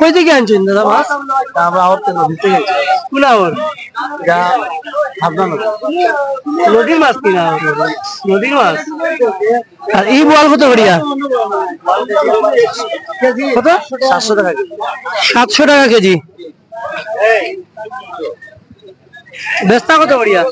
কই থেকে আনছেন দাদা মাছ? আমরা আওয়ার থেকে কোন যা ভাবনা নদীর মাছ কিনা নদীর মাছ? আর এই বোয়াল কত করিয়া? কত? সাতশো টাকা কেজি। সাতশো টাকা কেজি। বেস্তা কত করিয়া?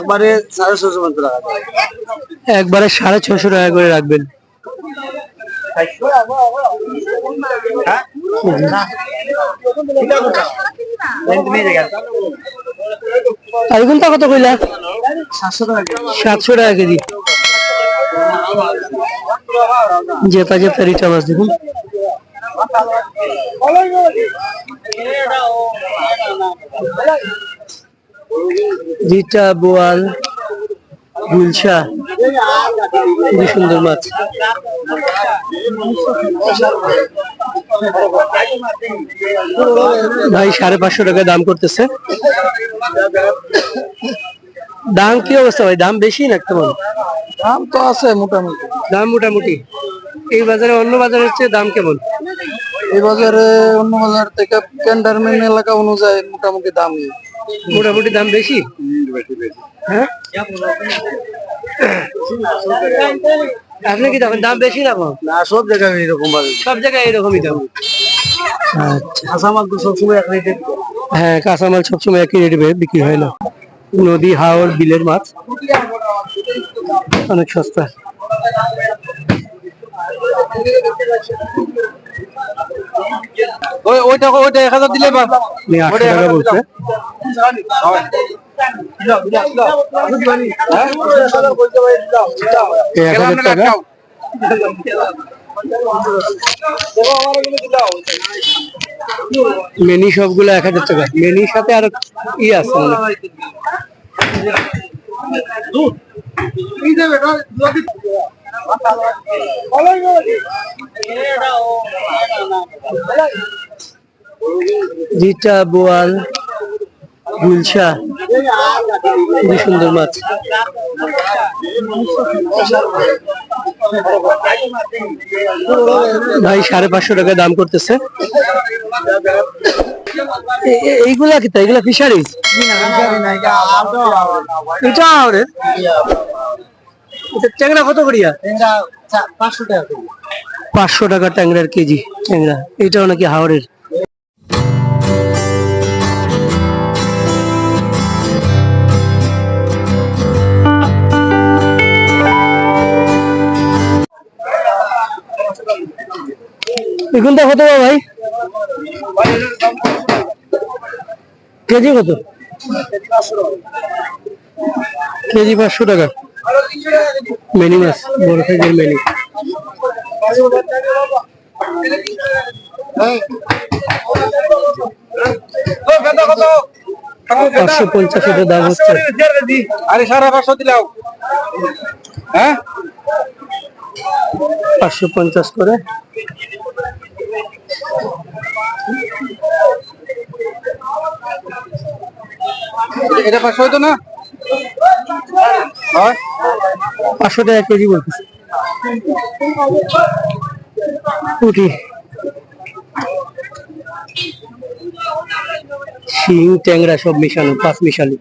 একবারে সাড়ে ছশো টাকা। একবারে সাড়ে ছশো টাকা করে রাখবেন। আর এগুনটা কত কইলা? সাতশো টাকা কেজি। জেতা জেতা রিটা মাছ দেখুন। রিটা বোয়াল। গুলশা। খুবই সুন্দর মাছ। ভাই সাড়ে পাঁচশো টাকা দাম করতেছে। দাম কি অবস্থা ভাই? দাম বেশি না কেমন দাম তো আছে মোটামুটি। দাম মোটামুটি। এই বাজারে অন্য বাজারের হচ্ছে দাম কেমন? এই বাজারে অন্য বাজার থেকে ক্যান্টারমেন্ট এলাকা অনুযায়ী মোটামুটি দাম মোটামুটি দাম বেশি? হ্যাঁ? আপনি কি দেখেন দাম বেশি না কম? না সব জায়গায় এরকম ভাবে সব জায়গায় এরকমই দাম। আচ্ছা। কাঁচামাল তো সবসময় এক রেটে হ্যাঁ। কাঁচামাল সবসময় একই রেটে বিক্রি হয় না। নদী হাওড় বিলের মাছ। অনেক সস্তা। ওই ওইটা ওইটা এক হাজার দিলে বা টাকা বলছে। এক হাজার টাকা? মেনি সবগুলো এক হাজার টাকা। মেনির সাথে আর ই আছে মনে হয়। রিটা বোয়াল গুলশা খুবই সুন্দর মাছ ভাই সাড়ে পাঁচশো টাকা দাম করতেছে এইগুলা কি তাই এগুলা ফিশারিজ এটা ট্যাংরা কত করিয়া? পাঁচশো টাকা পাঁচশো টাকা ট্যাংরার কেজি ট্যাংরা। এটাও নাকি হাওড়ের এগুনটা কত ভাই? কেজি কত? কেজি পাঁচশো টাকা। মেনি মাছ বড় সাইজের মেনি? পাঁচশো পঞ্চাশ টাকা দাম হচ্ছে। আরে সাড়ে পাঁচশো দিলাম হ্যাঁ? পাঁচশো পঞ্চাশ করে। এটা পাঁচশো না? পাঁচশো টাকা কেজি বলতেছে। পুঁটি। শিং, ট্যাংরা সব মিশানো, পাঁচ মিশালি।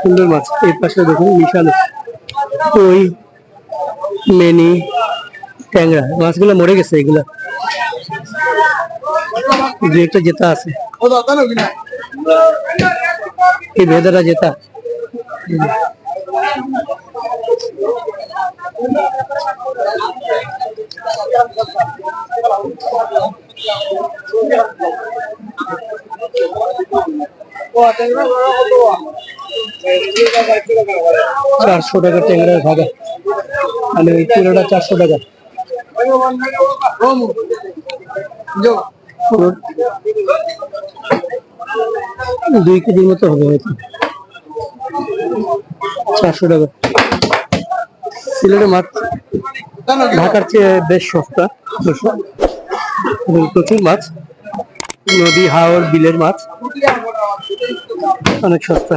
সুন্দর মাছ, এই পাশে দেখুন মিশানো। কই, মেনি, ট্যাংরা, মাছগুলো মরে গেছে এগুলা। দু একটা জেতা আছে এই ভেদারা জেতা চারশো টাকা ট্যাংরার ভাজা মানে ওই কিলোটা চারশো টাকা দুই কেজির মতো হবে হয়তো। চারশো টাকা। সিলেটের মাছ ঢাকার চেয়ে বেশ সস্তা প্রচুর মাছ। নদী, হাওর, বিলের মাছ। অনেক সস্তা।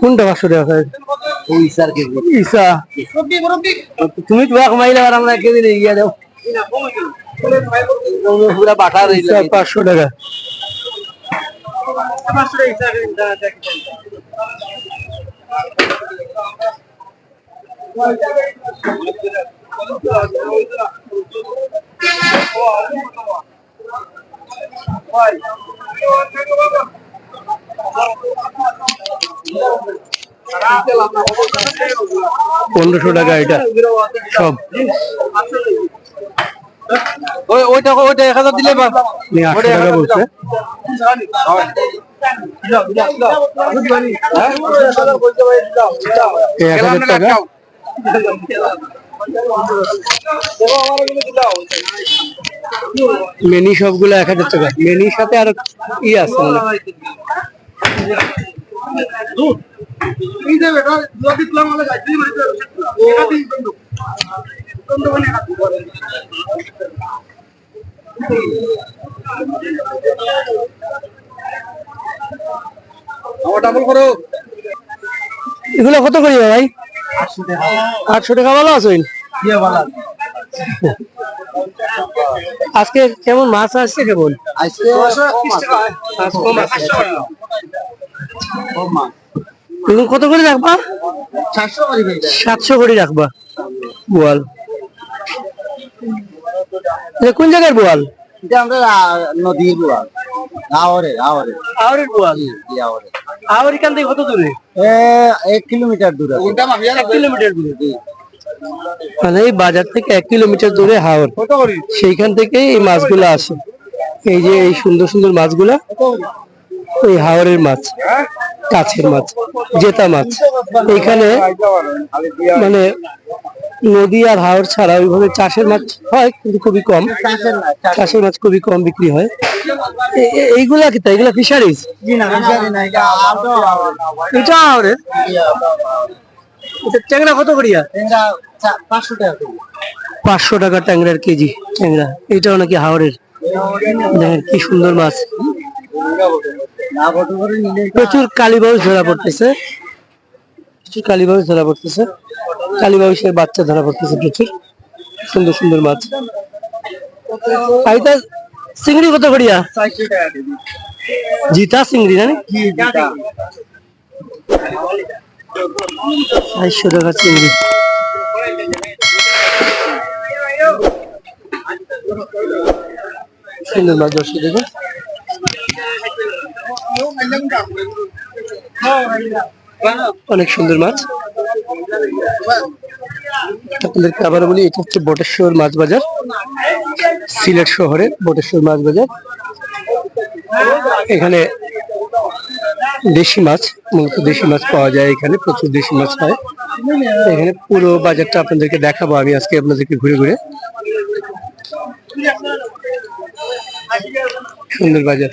কোনটা পাঁচশো টাকা কেজি ইসা তুমি তো কমাইলে আর আমরা কেজি নিয়ে গিয়ে দাও পুরা ইসা পাঁচশো টাকা। পনেরোশো টাকা এটা সব। ওইটা ওইটা এক হাজার দিলে আটশো টাকা বলছে। এক হাজার টাকা। মেনি সবগুলো এক হাজার টাকা। মেনির সাথে আর ই আছে এগুলো কত করি ভাই? আটশো টাকা। ভালো আছেন আজকে কেমন মাছ আসছে কেমন? আজকে এগুলো কত করে রাখবা? সাতশো করে রাখবা। বোয়াল। কোন জায়গার বোয়াল? এটা আমরা নদীর বুয়া আওরে আওরে। আওয়ারের বোয়াল? আওরে। আওয়ার এখান থেকে কত দূরে? এক কিলোমিটার দূরে। এক কিলোমিটার দূরে। মানে এই বাজার থেকে এক কিলোমিটার দূরে হাওর। সেইখান থেকে এই মাছগুলো আসে। এই যে এই সুন্দর সুন্দর মাছগুলা। ওই হাওরের মাছ কাছের মাছ জেতা মাছ। এখানে মানে নদী আর হাওর ছাড়া ওইভাবে চাষের মাছ হয় কিন্তু খুবই কম। চাষের মাছ খুবই কম বিক্রি হয়। এইগুলা কি তাই এগুলা ফিশারিজ ফিশারি এটা আলটো এটা ট্যাংরা কত করিয়া? পাঁচশো টাকা পাঁচশো টাকা ট্যাংরার কেজি ট্যাংরা। এটাও নাকি হাওরের? দেখেন কি সুন্দর মাছ। প্রচুর কালীবাউস ধরা পড়তেছে। প্রচুর কালীবাউস ধরা পড়তেছে। কালীবাউসের বাচ্চা ধরা পড়তেছে প্রচুর। সুন্দর সুন্দর মাছ। আইতা চিংড়ি কত করিয়া? জিতা চিংড়ি জানি চারশো টাকা চিংড়ি। সুন্দর মাছ দর্শক দেখুন। অনেক সুন্দর মাছ। আপনাদেরকে আবার বলি, এটা হচ্ছে বটেশ্বর মাছ বাজার, সিলেট শহরে বটেশ্বর মাছ বাজার। এখানে দেশি মাছ, মূলত দেশি মাছ পাওয়া যায় এখানে, প্রচুর দেশি মাছ হয়। এখানে পুরো বাজারটা আপনাদেরকে দেখাবো, আমি আজকে আপনাদেরকে ঘুরে ঘুরে। সুন্দর বাজার।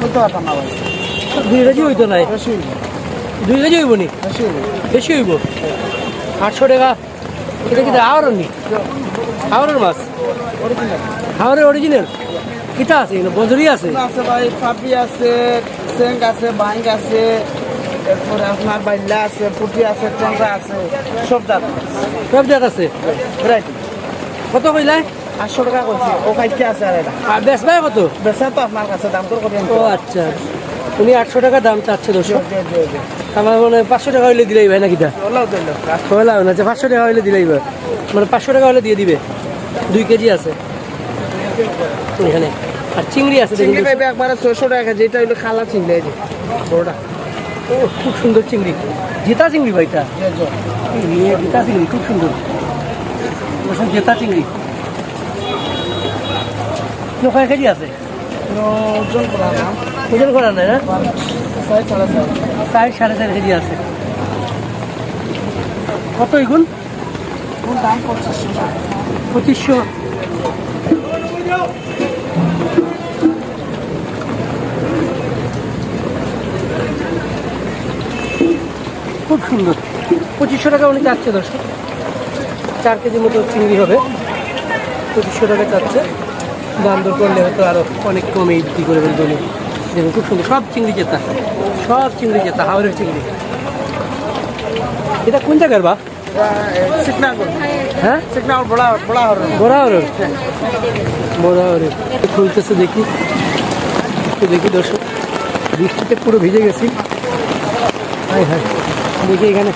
না ভাই দুই কেজি হইতো নাই? দুই কেজি হইব নি? বেশি হইব। আটশো টাকা। এটা কি নি? আওয়ারের মাছ? অরিজিনাল কিতা আছে? বজরি আছে? আছে ভাই পাপি আছে আছে বাইক আছে এরপরে আপনার বাইল্লা আছে পুটি আছে আছে সব জাত। সব জাত আছে? ভ্যারাইটি কত কইলাই আটশো টাকা করছে ও কাইতে আছে আর এটা? আর বেচবাই কত? বেচা তো আপনার কাছে দাম করে করবেন ও আচ্ছা। উনি আটশো টাকা দাম চাচ্ছে দর্শক আমার মানে পাঁচশো টাকা হইলে দিলেই ভাই নাকি তা ওলাও না যে পাঁচশো টাকা হইলে দিলেই ভাই মানে পাঁচশো টাকা হলে দিয়ে দিবে। দুই কেজি আছে। এখানে আর চিংড়ি আছে চিংড়ি পাইবে একবারে ছয়শো টাকা যেটা হইল খালা চিংড়ি যে বড়টা ও খুব সুন্দর চিংড়ি। জেতা চিংড়ি ভাইটা জেতা চিংড়ি খুব সুন্দর জেতা চিংড়ি। কয় কেজি আছে? ওজন করা না। ওজন করা নাই না? চার। সাড়ে চার কেজি আছে। কত এগুন দাম পঁচিশশো। পঁচিশশো। খুব সুন্দর। পঁচিশশো টাকা উনি চাচ্ছে দর্শক। চার কেজি মতো চিংড়ি হবে। পঁচিশশো টাকা চাচ্ছে। দাম দর করলে হয়তো আরও অনেক কমে বিক্রি করে ফেলবে দেখুন খুব সুন্দর। সব চিংড়ি জেতা সব চিংড়ি জেতা হাওড়ের চিংড়ি। এটা কোন জায়গার বা? হ্যাঁ? খুলতেছে দেখি। দেখি দর্শক। বৃষ্টিতে পুরো ভিজে গেছি। হাই হাই দেখি এখানে।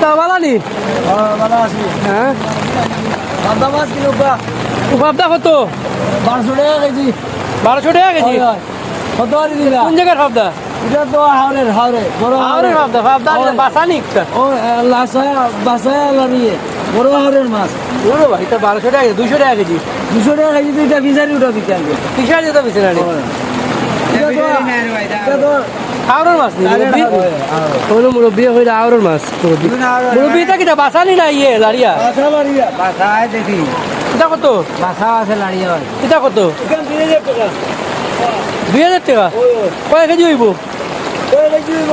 তা বালানি হ্যাঁ কত? বারোশো টাকা কেজি। বারোশো টাকা কেজি? কোন জায়গার ভাবদা এটা তো হাওড়ের হাওড়ে বড় আরে ভাবদা ভাবদা বাসানি ও লাসায়া বাসায়া লানিয়ে বড় হাওড়ের মাছ। বলো ভাই এটা বারোশো টাকা দুইশো টাকা কেজি। দুশো টাকা কেজি তো এটা বিজারি ওটা কিসা না তো তো আওরের মাছ নি মুরব্বি? আওরের মাছ মুরব্বি। এটা কিটা? বাসানি না ইয়ে লারিয়া বাসা লাড়িয়া বাসায় দেখি। এটা কত? বাসা আছে লাড়িয়া হয়। এটা কত? দুই হাজার টাকা। কয় কেজি হইব? দেড় কেজি হইব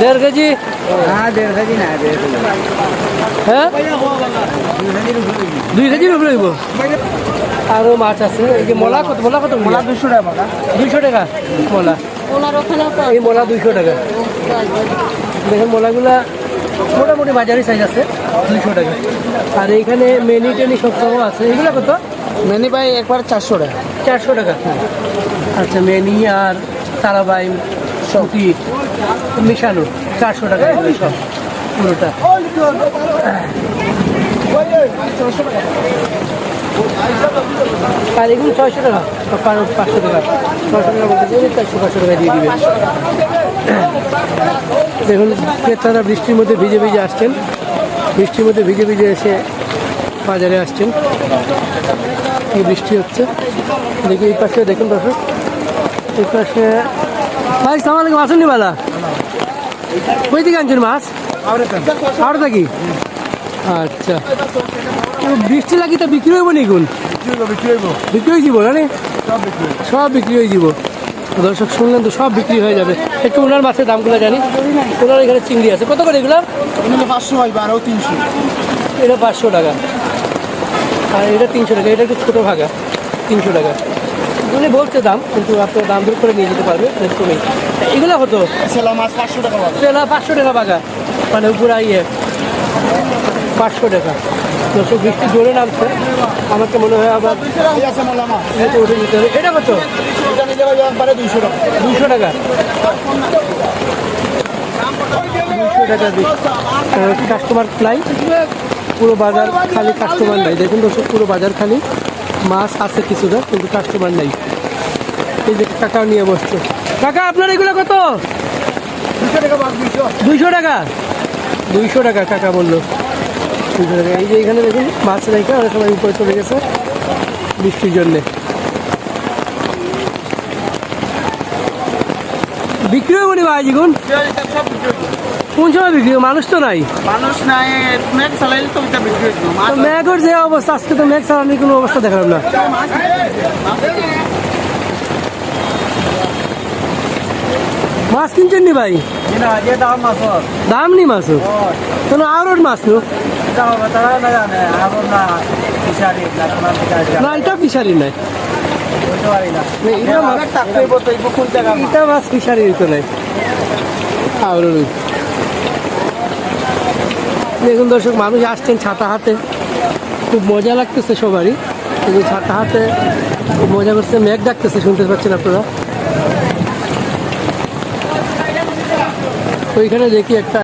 দেড় কেজি হ্যাঁ না কেজি হ্যাঁ? দুই কেজির উপরে হইবে। আরও মাছ আছে। এই যে মোলা কত? মোলা কত মোলা দুশো টাকা দুইশো টাকা মোলা। এই মোলা দুইশো টাকা। দেখুন মোলাগুলা মোটামুটি বাজারি সাইজ আছে দুইশো টাকা। আর এইখানে মেনি টেনি সব আছে। এগুলো কত? মেনি ভাই একবার চারশো টাকা। চারশো টাকা। আচ্ছা মেনি আর তারাবাই সবটি মিশানো চারশো টাকা সব পুরোটা। আর এগুলো ছয়শো টাকা। পাঁচশো টাকা। ছয়শো টাকা বলতে চাই চারশো পাঁচশো টাকা দিয়ে দিবে দেখুন ক্রেতারা বৃষ্টির মধ্যে ভিজে ভিজে আসছেন। বৃষ্টির মধ্যে ভিজে ভিজে এসে বাজারে আসছেন। এই বৃষ্টি হচ্ছে? দেখি এই পাশে দেখুন দর্শক। এই পাশে ভাই সালাম আলাইকুম আসুন নি বালা? কই দিকে আনছেন মাছ? আর থাকি আচ্ছা। তো বৃষ্টি লাগি তো বিক্রি হইব নি গুণ বিক্রি হয়ে যাব না সব বিক্রি হয়ে যাব। দর্শক শুনলেন তো সব বিক্রি হয়ে যাবে। একটু ওনার মাছের দামগুলো জানি। ওনার এখানে চিংড়ি আছে। কত করে এগুলো? পাঁচশো হয় বারো তিনশো। এটা পাঁচশো টাকা। আর এটা তিনশো টাকা। এটা একটু ছোটো ভাগা। তিনশো টাকা। উনি বলছে দাম কিন্তু আপনার দাম দূর করে নিয়ে যেতে পারবে। একটু এগুলো হতো সেলা মাছ পাঁচশো টাকা তেলা পাঁচশো টাকা বাগা মানে উপরে ইয়ে পাঁচশো টাকা। দর্শক বৃষ্টি জোরে নামছে। আমাকে মনে হয় আবার উঠে নিতে হবে। এটা কত? হবে টাকা। দুশো টাকা দুশো টাকা কাস্টমার নাই পুরো বাজার খালি কাস্টমার নাই। দেখুন দর্শক পুরো বাজার খালি। মাছ আছে কিছুটা কিন্তু কাস্টমার নাই। এই যে কাকা নিয়ে বসছে। কাকা আপনার এগুলো কত? দুশো টাকা দুইশো। টাকা? দুইশো টাকা কাকা বলল। টাকা এই যে এখানে দেখুন মাছ রেখে অনেক সময় উপরে চলে গেছে বৃষ্টির জন্যে। বিক্রি হবে নি ভাই জিগুন। কোন সময় বিক্রি মানুষ তো নাই। মানুষ নাই মেঘ চালাইলে তো এটা বিক্রি হইতো। ম্যাগের যে অবস্থা আজকে তো ম্যাগ চালানোর কোনো অবস্থা দেখালাম না। মাছ কিনছেন নি ভাই? দাম নি মাছ কোনো আরোর মাছ নো না এটা ফিশারি নাই। এটা মাছ- ফিশারি তো নাই। দেখুন দর্শক মানুষ আসছেন ছাতা হাতে। খুব মজা লাগতেছে সবারই। কিন্তু ছাতা হাতে খুব মজা করছে। মেঘ ডাকতেছে শুনতে পাচ্ছেন আপনারা? ওইখানে দেখি একটা